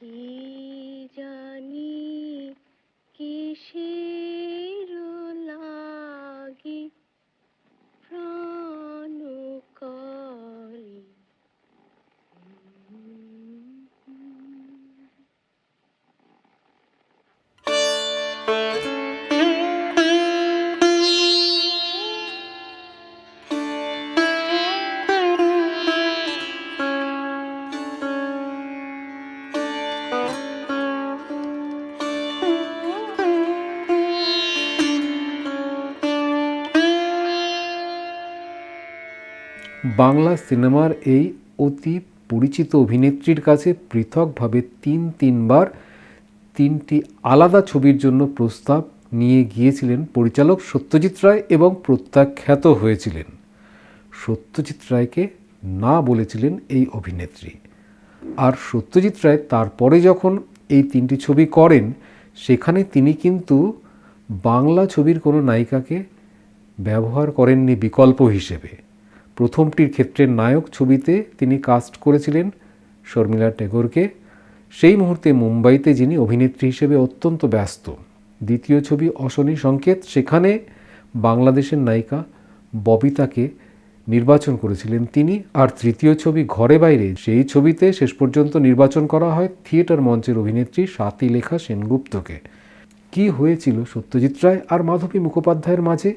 কি বাংলা সিনেমার এই অতি পরিচিত অভিনেত্রীর কাছে পৃথকভাবে তিন তিনবার তিনটি আলাদা ছবির জন্য প্রস্তাব নিয়ে গিয়েছিলেন পরিচালক সত্যজিৎ রায় এবং প্রত্যাখ্যাত হয়েছিলেন। সত্যজিৎ রায়কে না বলেছিলেন এই অভিনেত্রী। আর সত্যজিৎ রায় তারপরে যখন এই তিনটি ছবি করেন, সেখানে তিনি কিন্তু বাংলা ছবির কোনো নায়িকাকে ব্যবহার করেননি বিকল্প হিসেবে। প্রথমটির ক্ষেত্রে নায়ক ছবিতে তিনি কাস্ট করেছিলেন শর্মিলা টেগোরকে। সেই মুহূর্তে মুম্বাইতে যিনি অভিনেত্রী হিসেবে অত্যন্ত ব্যস্ত। দ্বিতীয় ছবি অশনি সংকেত। সেখানে বাংলাদেশের নায়িকা ববিতাকে নির্বাচন করেছিলেন তিনি। আর তৃতীয় ছবি ঘরে বাইরে। সেই ছবিতে শেষ পর্যন্ত নির্বাচন করা হয় থিয়েটার মঞ্চের অভিনেত্রী স্বাতি লেখা সেনগুপ্তকে। কি হয়েছিল সত্যজিৎ রায় আর মাধবী মুখোপাধ্যায়ের মাঝে?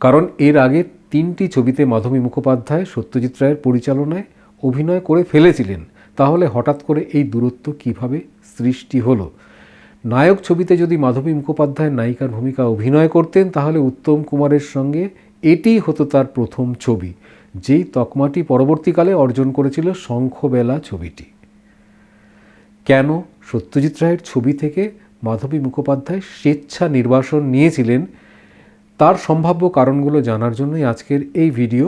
কারণ এর আগে তিনটি ছবিতে মাধবী মুখোপাধ্যায়, সত্যজিৎ রায়ের পরিচালনায় অভিনয় করে ফেলেছিলেন। তাহলে হঠাৎ করে এই দূরত্ব কীভাবে সৃষ্টি হলো? নায়ক ছবিতে যদি মাধবী মুখোপাধ্যায় নায়িকার ভূমিকা অভিনয় করতেন, তাহলে উত্তম কুমারের সঙ্গে এটিই হতো তার প্রথম ছবি, যেই তকমাটি পরবর্তীকালে অর্জন করেছিল শঙ্খবেলা ছবিটি। কেন সত্যজিৎ রায়ের ছবি থেকে মাধবী মুখোপাধ্যায় স্বেচ্ছা নির্বাসন নিয়েছিলেন তার সম্ভাব্য কারণগুলো জানার জন্যই আজকের এই ভিডিও।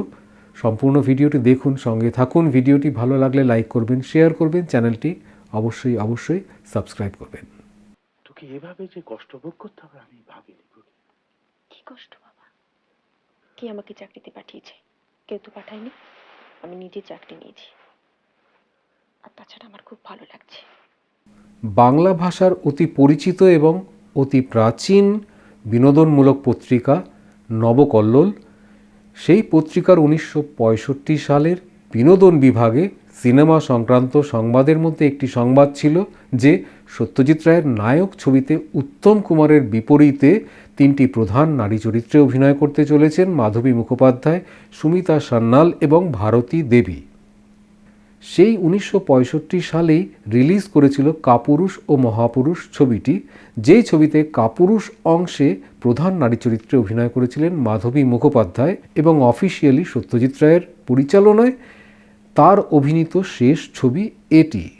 সম্পূর্ণ ভিডিওটি দেখুন সঙ্গে থাকুন। ভিডিওটি ভালো লাগলে লাইক করবেন শেয়ার করবেন চ্যানেলটি অবশ্যই অবশ্যই সাবস্ক্রাইব করবেন। তোকে এভাবে যে কষ্ট ভোগ করতে হবে আমি ভাবিনি কি কষ্ট বাবা? কে আমাকে চাকরিতে পাঠিয়েছে? কেউ তো পাঠায়নি। আমি নিজে চাকরি নিয়েছি। আর তাছাড়া আমার খুব ভালো লাগছে। বাংলা ভাষার অতি পরিচিত এবং অতি প্রাচীন বিনোদনমূলক পত্রিকা নবকল্লোল। সেই পত্রিকার উনিশশো পঁয়ষট্টি সালের বিনোদন বিভাগে সিনেমা সংক্রান্ত সংবাদের মধ্যে একটি সংবাদ ছিল যে সত্যজিৎ রায়ের নায়ক ছবিতে উত্তম কুমারের বিপরীতে তিনটি প্রধান নারী চরিত্রে অভিনয় করতে চলেছেন মাধবী মুখোপাধ্যায়, সুমিতা সান্যাল এবং ভারতী দেবী। সেই উনিশশো পঁয়ষট্টি সালেই রিলিজ করেছিল কাপুরুষ ও মহাপুরুষ ছবিটি, যেই ছবিতে কাপুরুষ অংশে প্রধান নারী চরিত্রে অভিনয় করেছিলেন মাধবী মুখোপাধ্যায় এবং অফিসিয়ালি সত্যজিৎ রায়ের পরিচালনায় তার অভিনীত শেষ ছবি এটি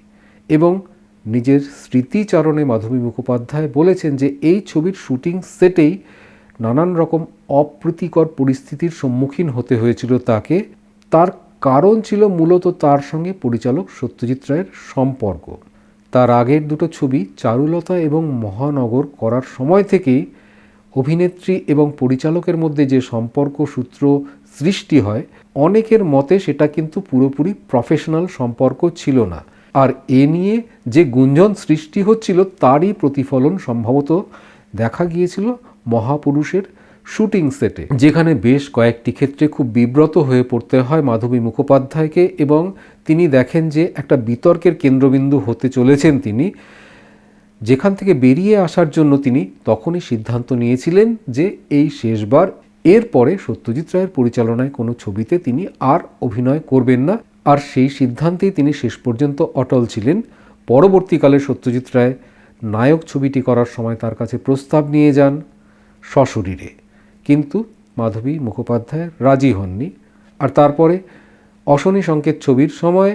এবং নিজের স্মৃতিচারণে মাধবী মুখোপাধ্যায় বলেছেন যে এই ছবির শুটিং সেটেই নানান রকম অপ্রীতিকর পরিস্থিতির সম্মুখীন হতে হয়েছিল তাকে। তার কারণ ছিল মূলত তার সঙ্গে পরিচালক সত্যজিৎ রায়ের সম্পর্ক। তার আগের দুটো ছবি চারুলতা এবং মহানগর করার সময় থেকেই অভিনেত্রী এবং পরিচালকের মধ্যে যে সম্পর্ক সূত্র সৃষ্টি হয়, অনেকের মতে সেটা কিন্তু পুরোপুরি প্রফেশনাল সম্পর্ক ছিল না। আর এ নিয়ে যে গুঞ্জন সৃষ্টি হচ্ছিল, তারই প্রতিফলন সম্ভবত দেখা গিয়েছিল মহাপুরুষের শুটিং সেটে, যেখানে বেশ কয়েকটি ক্ষেত্রে খুব বিব্রত হয়ে পড়তে হয় মাধবী মুখোপাধ্যায়কে এবং তিনি দেখেন যে একটা বিতর্কের কেন্দ্রবিন্দু হতে চলেছেন তিনি। যেখান থেকে বেরিয়ে আসার জন্য তিনি তখনই সিদ্ধান্ত নিয়েছিলেন যে এই শেষবার, এরপরে সত্যজিৎ রায়ের পরিচালনায় কোনো ছবিতে তিনি আর অভিনয় করবেন না। আর সেই সিদ্ধান্তেই তিনি শেষ পর্যন্ত অটল ছিলেন। পরবর্তীকালে সত্যজিৎ রায় নায়ক ছবিটি করার সময় তার কাছে প্রস্তাব নিয়ে যান সশরীরে। কিন্তু মাধবী মুখোপাধ্যায় রাজি হননি। আর তারপরে অশনি সংকেত ছবির সময়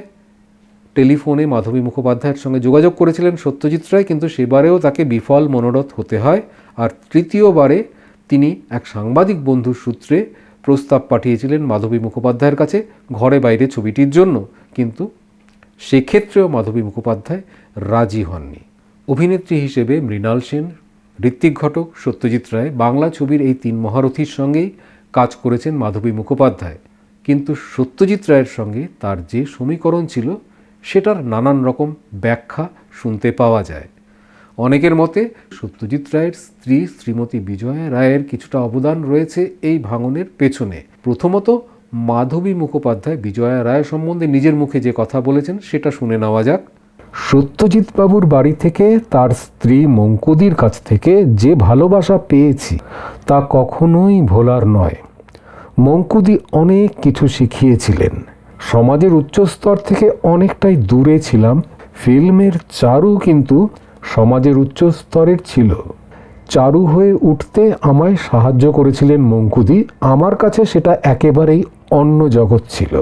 টেলিফোনে মাধবী মুখোপাধ্যায়ের সঙ্গে যোগাযোগ করেছিলেন সত্যজিৎ রায়, কিন্তু সেবারেও তাকে বিফল মনোরথ হতে হয়। আর তৃতীয়বারে তিনি এক সাংবাদিক বন্ধুর সূত্রে প্রস্তাব পাঠিয়েছিলেন মাধবী মুখোপাধ্যায়ের কাছে ঘরে বাইরে ছবিটির জন্য। কিন্তু সেক্ষেত্রেও মাধবী মুখোপাধ্যায় রাজি হননি। অভিনেত্রী হিসেবে মৃণাল সেন ঋত্বিক ঘটক, সত্যজিৎ রায় বাংলা ছবির এই তিন মহারথীর সঙ্গেই কাজ করেছেন মাধবী মুখোপাধ্যায়। কিন্তু সত্যজিৎ রায়ের সঙ্গে তার যে সমীকরণ ছিল, সেটার নানান রকম ব্যাখ্যা শুনতে পাওয়া যায়। অনেকের মতে সত্যজিৎ রায়ের স্ত্রী শ্রীমতী বিজয়া রায়ের কিছুটা অবদান রয়েছে এই ভাঙনের পেছনে। প্রথমত, মাধবী মুখোপাধ্যায় বিজয়া রায় সম্বন্ধে নিজের মুখে যে কথা বলেছেন, সেটা শুনে নেওয়া যাক। সত্যজিৎ বাবুর বাড়ি থেকে তার স্ত্রী মঙ্কুদির কাছ থেকে যে ভালোবাসা পেয়েছি, তা কখনোই ভোলার নয়। মঙ্কুদি অনেক কিছু শিখিয়েছিলেন। সমাজের উচ্চস্তর থেকে অনেকটাই দূরে ছিলাম। ফিল্মের চারু কিন্তু সমাজের উচ্চস্তরের ছিল। চারু হয়ে উঠতে আমায় সাহায্য করেছিলেন মঙ্কুদি। আমার কাছে সেটা একেবারেই অন্য জগৎ ছিল।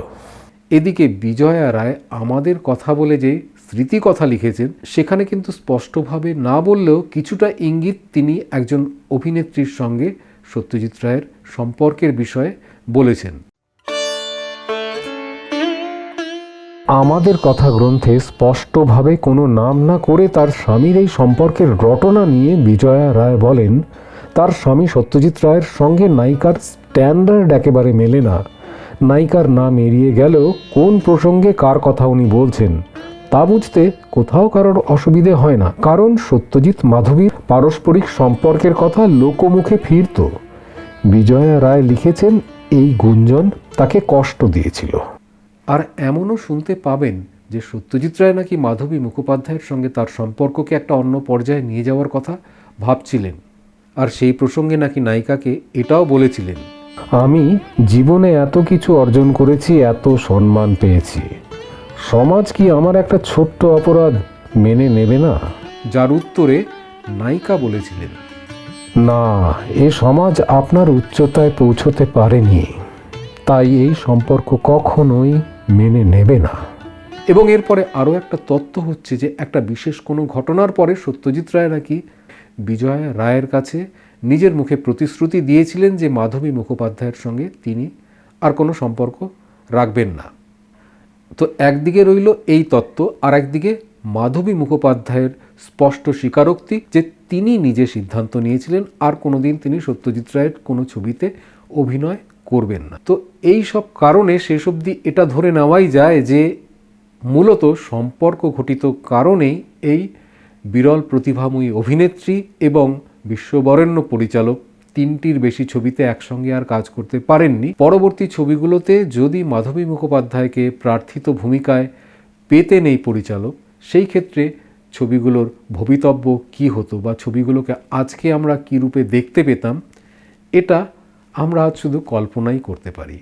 এদিকে বিজয়া রায় আমাদের কথা বলে যে স্মৃতি কথা লিখেছেন, সেখানে কিন্তু স্পষ্টভাবে না বললেও কিছুটা ইঙ্গিত তিনি একজন অভিনেত্রীর সঙ্গে সত্যজিৎ রায়ের সম্পর্কের বিষয়ে বলেছেন। আমাদের কথা গ্রন্থে স্পষ্টভাবে কোনো নাম না করে তার স্বামীর এই সম্পর্কের রটনা নিয়ে বিজয়া রায় বলেন, তার স্বামী সত্যজিৎ রায়ের সঙ্গে নায়িকার স্ট্যান্ডার্ড একেবারে মেলে না। নায়িকার নাম এড়িয়ে গেলেও কোন প্রসঙ্গে কার কথা উনি বলছেন? তা বুঝতে কোথাও কারোর অসুবিধে হয় না। কারণ সত্যজিৎ মাধবীর পারস্পরিক সম্পর্কের কথা লোকমুখে ফিরত। বিজয়া রায় লিখেছেন এই গুঞ্জন তাকে কষ্ট দিয়েছিল। আর এমনও শুনতে পাবেন যে সত্যজিৎ রায় নাকি মাধবী মুখোপাধ্যায়ের সঙ্গে তার সম্পর্ককে একটা অন্য পর্যায়ে নিয়ে যাওয়ার কথা ভাবছিলেন। আর সেই প্রসঙ্গে নাকি নায়িকাকে এটাও বলেছিলেন। আমি জীবনে এত কিছু অর্জন করেছি এত সম্মান পেয়েছি। সমাজ কি আমার একটা ছোট্ট অপরাধ মেনে নেবে না? যার উত্তরে নায়িকা বলেছিলেন। না এ সমাজ আপনার উচ্চতায় পৌঁছতে পারেনি। তাই এই সম্পর্ক কখনোই মেনে নেবে না। এবং এরপরে আরও একটা তত্ত্ব হচ্ছে যে একটা বিশেষ কোনো ঘটনার পরে সত্যজিৎ রায় নাকি বিজয়া রায়ের কাছে নিজের মুখে প্রতিশ্রুতি দিয়েছিলেন যে মাধবী মুখোপাধ্যায়ের সঙ্গে তিনি আর কোনো সম্পর্ক রাখবেন না। তো একদিকে রইল এই তত্ত্ব আর একদিকে মাধবী মুখোপাধ্যায়ের স্পষ্ট স্বীকারোক্তি যে তিনি নিজে সিদ্ধান্ত নিয়েছিলেন, আর কোনোদিন তিনি সত্যজিৎ রায়ের কোনো ছবিতে অভিনয় করবেন না। তো এই সব কারণে শেষ অবধি এটা ধরে নেওয়াই যায় যে মূলত সম্পর্ক ঘটিত কারণেই এই বিরল প্রতিভাময়ী অভিনেত্রী এবং বিশ্ববরেণ্য পরিচালক তিনটির বেশি ছবিতে একসঙ্গে আর কাজ করতে পারেননি। পরবর্তী ছবিগুলোতে যদি মাধবী মুখোপাধ্যায়কে প্রার্থিত ভূমিকায় পেতে নেই পরিচালক, সেই ক্ষেত্রে ছবিগুলোর ভবিতব্য কি হতো বা ছবিগুলোকে আজকে আমরা কী রূপে দেখতে পেতাম, এটা আমরা আজ শুধু কল্পনাই করতে পারি।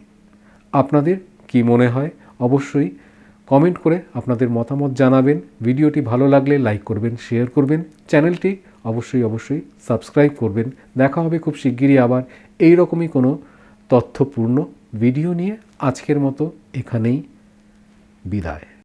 আপনাদের কি মনে হয়? অবশ্যই কমেন্ট করে আপনাদের মতামত জানাবেন। ভিডিওটি ভালো লাগলে লাইক করবেন, শেয়ার করবেন। চ্যানেলটি অবশ্যই অবশ্যই সাবস্ক্রাইব করবেন। দেখা হবে খুব শিগগিরই আবার এই রকমই কোনো তথ্যপূর্ণ ভিডিও নিয়ে। আজকের মতো এখানেই বিদায়।